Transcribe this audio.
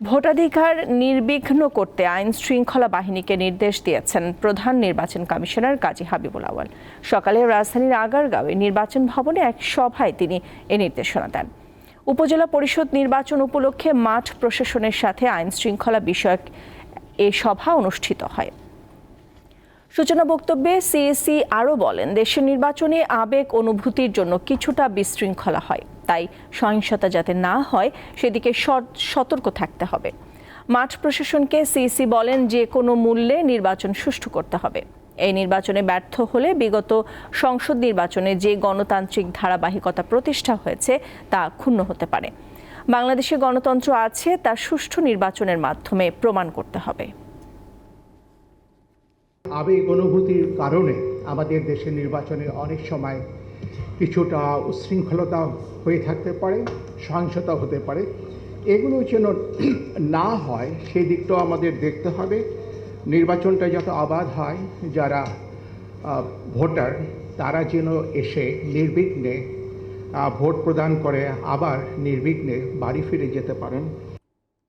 ভোটাধিকার নির্বিঘ্ন করতে আইন শৃঙ্খলা বাহিনীকে নির্দেশ দিয়েছেন প্রধান নির্বাচন কমিশনার কাজী হাবিবুল আওয়াল সকালে রাজধানীর আগারগাঁওয়ে নির্বাচন ভবনে এক সভায় তিনি এ নির্দেশনা দেন। উপজেলা পরিষদ নির্বাচন উপলক্ষে মাঠ প্রশাসনের সাথে আইন শৃঙ্খলা বিষয়ক এ সভা অনুষ্ঠিত হয়। সূচনা বক্তব্যে সিএসি আরও বলেন, দেশের নির্বাচনে আবেগ অনুভূতির জন্য কিছুটা বিশৃঙ্খলা হয়। তাই সহিংসতা যাতে না হয়, সেদিকে সতর্ক থাকতে হবে। মাঠ প্রশাসনকে সিইসি বলেন যে কোনো মূল্যে নির্বাচন সুষ্ঠু করতে হবে। এই নির্বাচনে ব্যর্থ হলে বিগত সংসদ নির্বাচনে যে গণতান্ত্রিক ধারাবাহিকতা প্রতিষ্ঠা হয়েছে, তা ক্ষুণ্ণ হতে পারে। বাংলাদেশে গণতন্ত্র আছে, তা সুষ্ঠু নির্বাচনের মাধ্যমে প্রমাণ করতে হবে। আবেগ অনুভূতির কারণে আমাদের দেশের নির্বাচনে অনেক সময় কিছুটা উচ্ছৃঙ্খলতা হয়ে থাকতে পারে, সহিংসতা হতে পারে। এগুলো যেন না হয় সেই দিকটাও আমাদের দেখতে হবে। নির্বাচনটা যত অবাধ হয়, যারা ভোটার, তারা যেন এসে নির্বিঘ্নে ভোট প্রদান করে, আবার নির্বিঘ্নে বাড়ি ফিরে যেতে পারেন।